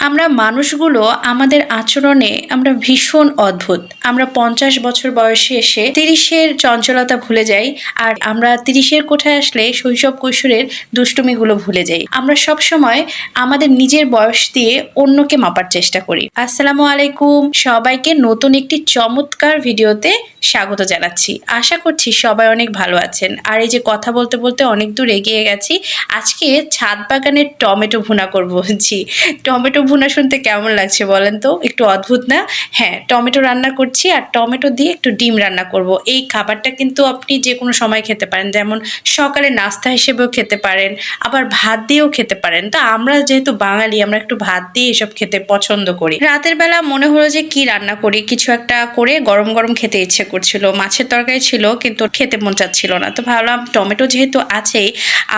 আমরা মানুষগুলো আমাদের আচরণে আমরা ভীষণ অদ্ভুত। আমরা পঞ্চাশ বছর বয়সে এসে তিরিশের চঞ্চলতা ভুলে যাই আর আমরা তিরিশের কোঠায় আসলে শৈশব কৈশোরের দুষ্টুমিগুলো ভুলে যাই। আমরা সব সময় আমাদের নিজের বয়স দিয়ে অন্যকে মাপার চেষ্টা করি। আসসালামু আলাইকুম। সবাইকে নতুন একটি চমৎকার ভিডিওতে স্বাগত জানাচ্ছি। আশা করছি সবাই অনেক ভালো আছেন। আর এই যে কথা বলতে বলতে অনেক দূর এগিয়ে গেছি। আজকে ছাদ বাগানের টমেটো ভুনা করব। জি, টমেটো ভুনা শুনতে কেমন লাগছে বলেন তো? একটু অদ্ভুত না? হ্যাঁ টমেটো রান্না করছি আর টমেটো দিয়ে একটু ডিম রান্না করব। এই খাবারটা কিন্তু আপনি যে কোনো সময় খেতে পারেন। যেমন সকালে নাস্তা হিসেবেও খেতে পারেন, আবার ভাত দিয়েও খেতে পারেন। তো আমরা যেহেতু বাঙালি, আমরা একটু ভাত দিয়ে এসব খেতে পছন্দ করি। রাতের বেলা মনে হলো যে কি রান্না করি? কিছু একটা করে গরম গরম খেতে ইচ্ছে করছিল। মাছের তরকারি ছিল, কিন্তু খেতে মন চাচ্ছিল না। তো ভাবলাম টমেটো যেহেতু আছেই,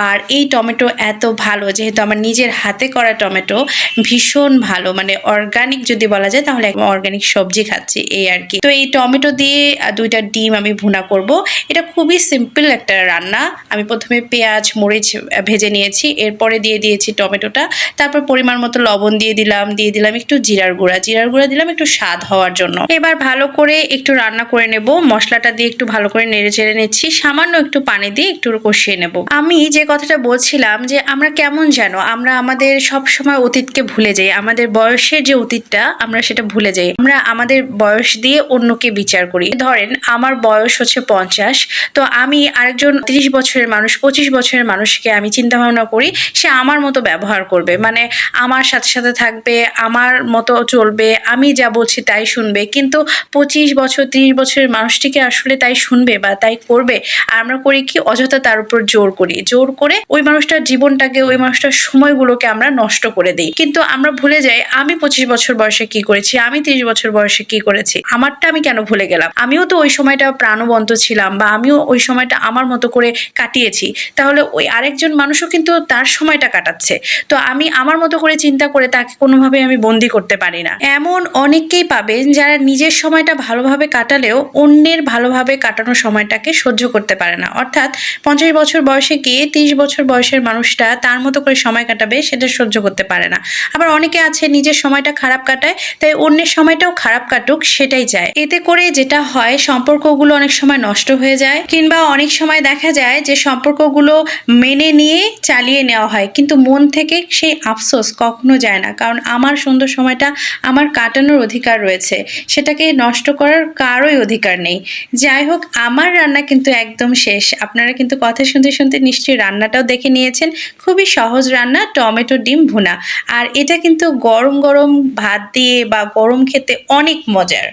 আর এই টমেটো এত ভালো, যেহেতু আমার নিজের হাতে করা টমেটো, ভীষণ ভালো। মানে অর্গানিক যদি বলা যায় তাহলে অর্গানিক সবজি খাচ্ছি এই আর কি। তো এই টমেটো দিয়ে দুইটা ডিম আমি ভুনা করব। এটা খুবই সিম্পল একটা রান্না। আমি প্রথমে পেঁয়াজ, মরিচ ভেজে নিয়েছি। এরপরে দিয়ে দিয়েছি টমেটোটা। তারপর পরিমাণ মতো লবণ দিয়ে দিলাম। দিয়ে দিলাম একটু জিরার গুঁড়া। জিরার গুঁড়া দিলাম একটু স্বাদ হওয়ার জন্য। এবার ভালো করে একটু রান্না করে নেব। মশলাটা দিয়ে একটু ভালো করে নেড়ে চেড়ে নিচ্ছি। সামান্য একটু পানি দিয়ে একটু কষিয়ে নেব। আমি যে কথাটা বলছিলাম যে, আমরা কেমন জানো আমরা আমাদের সব সময় অতীতকে ভুলে যাই। আমাদের বয়সের যে অতীতটা, আমরা সেটা ভুলে যাই। আমরা আমাদের বয়স দিয়ে অন্যকে বিচার করি। ধরেন, আমার বয়স হচ্ছে পঞ্চাশ, তো আমি আরেকজন তিরিশ বছরের মানুষ, পঁচিশ বছরের মানুষকে আমি চিন্তা ভাবনা করি, সে আমার মতো ব্যবহার করবে। মানে আমার সাথে সাথে থাকবে, আমার মতো চলবে, আমি যা বলছি তাই শুনবে। কিন্তু পঁচিশ বছর, তিরিশ বছরের মানুষটিকে আসলে তাই শুনবে বা তাই করবে। আর আমরা করি কি, অযথা তার উপর জোর করি। জোর করে ওই মানুষটার জীবনটাকে, ওই মানুষটার সময়গুলোকে আমরা নষ্ট করে দিই। কিন্তু আমরা ভুলে যাই, আমি পঁচিশ বছর বয়সে কি করেছি, আমি তিরিশ বছর বয়সে কি করেছি, আমারটা আমি কেন ভুলে গেলাম? আমিও তো ওই সময়টা প্রাণবন্ত ছিলাম বা আমিও ওই সময়টা আমার মতো করে কাটিয়েছি। তাহলে ওই আরেকজন মানুষও কিন্তু তার সময়টা কাটাচ্ছে। তো আমি আমার মতো করে চিন্তা করে তাকে কোনোভাবে আমি বন্দি করতে পারি না। এমন অনেককেই পাবেন যারা নিজের সময়টা ভালোভাবে কাটালেও অন্যের ভালোভাবে কাটানো সময়টাকে সহ্য করতে পারে না। অর্থাৎ পঞ্চাশ বছর বয়সে গিয়ে তিরিশ বছর বয়সের মানুষটা তার মতো করে সময় কাটাবে, সেটা সহ্য করতে পারে না। আবার অনেকে আছে নিজের সময়টা খারাপ কাটায়, তাই অন্যের সময়টাও খারাপ কাটুক, সেটাই চায় এতে করে যেটা হয়, সম্পর্কগুলো অনেক সময় নষ্ট হয়ে যায়, কিংবা অনেক সময় দেখা যায় যে সম্পর্কগুলো মেনে নিয়ে চালিয়ে নেওয়া হয়, কিন্তু মন থেকে সেই আফসোস কখনো যায় না, কারণ আমার সুন্দর সময়টা আমার কাটানোর অধিকার রয়েছে, সেটাকে নষ্ট করার কারোই অধিকার নেই। যাই হোক, আমার রান্না কিন্তু একদম শেষ। আপনারা কিন্তু কথা শুনতে শুনতে নিশ্চয়ই রান্নাটাও দেখে নিয়েছেন। খুবই সহজ রান্না, টমেটো, ডিম, ভুনা। আর এটা কিন্তু গরম গরম ভাত দিয়ে বা গরম খেতে অনেক মজার।